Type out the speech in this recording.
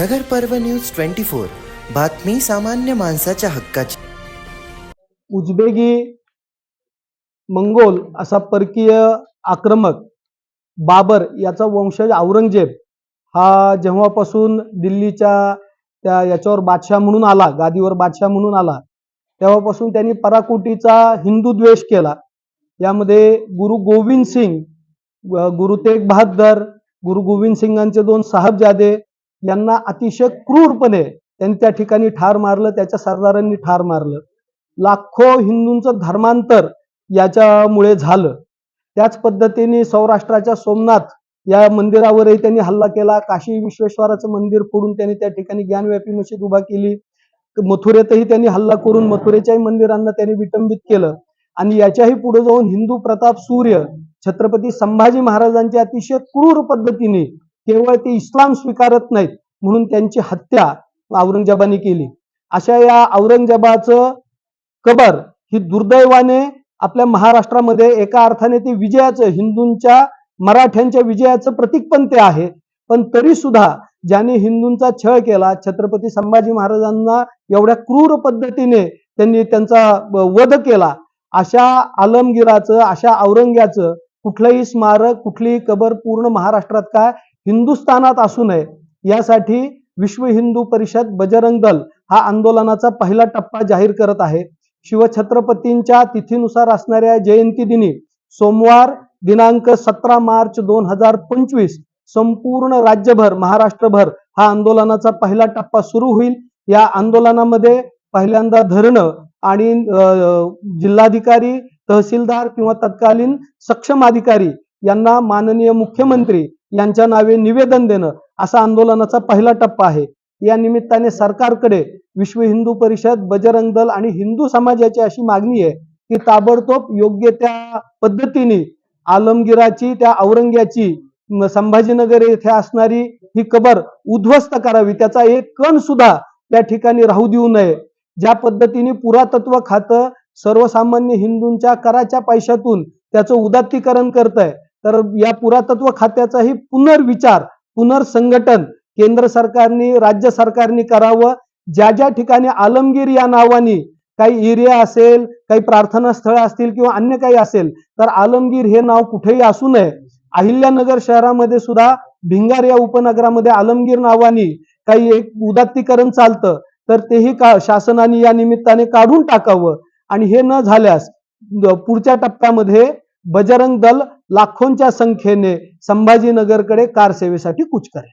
नगर पर्व news twenty four. बातमी सामान्य माणसाच्या हक्काची. उजबेगी मंगोल असा परकीय आक्रमक बाबर याचा वंशज औरंगजेब हा जेव्हापासून दिल्लीच्या त्या याच्यावर बादशाह म्हणून आला गादीवर बादशाह म्हणून आला तेव्हापासून त्यांनी पराकोटीचा हिंदू द्वेष केला. यामध्ये गुरु गोविंद सिंग गुरु तेग बहादर गुरु गोविंद सिंगांचे दोन साहबजादे यांना अतिशय क्रूरपणे त्यांनी त्या ठिकाणी ठार मारलं त्याच्या सरदारांनी ठार मारलं. लाखो हिंदूंचं धर्मांतर याच्यामुळे झालं. त्याच पद्धतीने सौराष्ट्राच्या सोमनाथ या मंदिरावरही त्यांनी हल्ला केला. काशी विश्वेश्वराचं मंदिर फोडून त्यांनी त्या ठिकाणी ज्ञानव्यापी मशीद उभा केली. मथुरेतही त्यांनी हल्ला करून मथुरेच्याही मंदिरांना त्यांनी विटंबित केलं. आणि याच्याही पुढे जाऊन हिंदू प्रताप सूर्य छत्रपती संभाजी महाराजांची अतिशय क्रूर पद्धतीने केवळ ते इस्लाम स्वीकारत नाहीत म्हणून त्यांची हत्या औरंगजेबाने केली. अशा या औरंगजेबाचं कबर ही दुर्दैवाने आपल्या महाराष्ट्रामध्ये एका अर्थाने ते विजयाचं हिंदूंच्या मराठ्यांच्या विजयाचं प्रतीक पण ते आहे. पण तरी सुद्धा ज्याने हिंदूंचा छळ केला छत्रपती संभाजी महाराजांना एवढ्या क्रूर पद्धतीने त्यांनी त्यांचा वध केला अशा आलमगिराचं अशा औरंग्याचं कुठलंही स्मारक कुठलीही कबर पूर्ण महाराष्ट्रात काय हिंदुस्थानात असू नये. यासाठी विश्व हिंदू परिषद बजरंग दल हा आंदोलनाचा पहिला टप्पा जाहीर करत आहे. शिवछत्रपतींच्या तिथीनुसार असणाऱ्या जयंती दिनी सोमवार दिनांक सतरा मार्च दोन हजार पंचवीस संपूर्ण राज्यभर महाराष्ट्रभर हा आंदोलनाचा पहिला टप्पा सुरू होईल. या आंदोलनामध्ये पहिल्यांदा धरणं आणि अं, जिल्हाधिकारी तहसीलदार किंवा तत्कालीन सक्षम अधिकारी यांना माननीय मुख्यमंत्री यांच्या नावे निवेदन देणं असा आंदोलनाचा पहिला टप्पा आहे. या निमित्ताने सरकारकडे विश्व हिंदू परिषद बजरंग दल आणि हिंदू समाजाची अशी मागणी आहे की ताबडतोब योग्य त्या पद्धतीने आलमगिराची त्या औरंग्याची संभाजीनगर येथे असणारी ही कबर उद्ध्वस्त करावी. त्याचा एक कण सुद्धा त्या ठिकाणी राहू देऊ नये. ज्या पद्धतीने पुरातत्व खातं सर्वसामान्य हिंदूंच्या कराच्या पैशातून त्याचं उदात्तीकरण करत आहे तर या पुरातत्व खात्याचाही पुनर्विचार पुनर्संघटन केंद्र सरकारने राज्य सरकारने करावं. ज्या ज्या ठिकाणी आलमगीर या नावाने काही एरिया असेल काही प्रार्थना स्थळ असतील किंवा अन्य काही असेल तर आलमगीर हे नाव कुठेही असू नये. अहिल्यानगर शहरामध्ये सुद्धा भिंगार या उपनगरामध्ये आलमगीर नावाने काही एक उदात्तीकरण चालतं. तर तेही का शासनाने या निमित्ताने काढून टाकावं. आणि हे न झाल्यास पुढच्या टप्प्यामध्ये बजरंग दल लाखोंच्या संख्येने संभाजीनगरकडे कार सेवेसाठी कूच करेल.